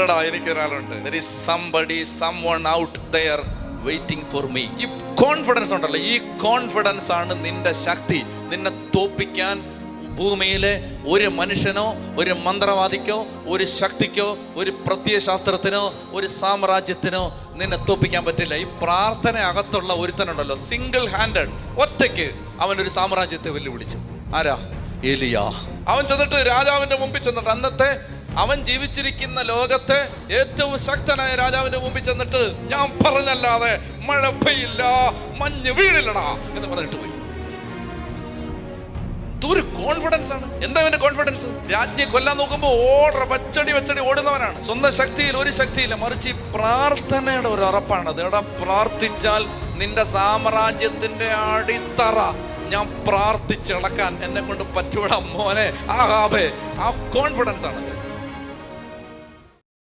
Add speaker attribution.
Speaker 1: ഉണ്ടടാ എനിക്ക് ഒരാളുണ്ട് somebody someone out there waiting for me ഈ കോൺഫിഡൻസ് ഉണ്ടല്ലോ. ഈ കോൺഫിഡൻസ് ആണ് നിന്റെ ശക്തി. നിന്നെ തോപ്പിക്കാൻ ഭൂമിയിലെ ഒരു മനുഷ്യനോ ഒരു മന്ത്രവാദിക്കോ ഒരു ശക്തിക്കോ ഒരു പ്രത്യയശാസ്ത്രത്തിനോ ഒരു സാമ്രാജ്യത്തിനോ നിന്നെ തോപ്പിക്കാൻ പറ്റില്ല. ഈ പ്രാർത്ഥന അകത്തുള്ള ഒരുത്തനുണ്ടല്ലോ. സിംഗിൾ ഹാൻഡഡ് ഒറ്റയ്ക്ക് അവനൊരു സാമ്രാജ്യത്തെ വെല്ലുവിളിച്ചു. ആരാ? എലിയ. അവൻ ചെന്നിട്ട് രാജാവിന്റെ മുമ്പിൽ ചെന്നിട്ട് അന്നത്തെ അവൻ ജീവിച്ചിരിക്കുന്ന ലോകത്തെ ഏറ്റവും ശക്തനായ രാജാവിന്റെ മുമ്പിൽ ചെന്നിട്ട് ഞാൻ പറഞ്ഞല്ലാതെ മഴ പെയ്യില്ല മഞ്ഞ് വീഴില്ലടാ എന്ന് പറഞ്ഞിട്ട് പോയി. ഒരു കോൺഫിഡൻസ് ആണ്. എന്താ അവന്റെ കോൺഫിഡൻസ് രാജ്ഞി കൊല്ലാൻ നോക്കുമ്പോൾ ഓർഡർ വച്ചടി വച്ചടി ഓടുന്നവനാണ്. സ്വന്തം ശക്തിയിൽ ഒരു ശക്തിയില്ല മറിച്ച് പ്രാർത്ഥനയുടെ ഒരു ഉറപ്പാണ് എടാ പ്രാർത്ഥിച്ചാൽ നിന്റെ സാമ്രാജ്യത്തിന്റെ അടിത്തറ ഞാൻ പ്രാർത്ഥിച്ചിളക്കാൻ എന്നെ കൊണ്ട് പറ്റൂടാ മോനെ. ആ ഹാബേ ആ കോൺഫിഡൻസ് ആണ്.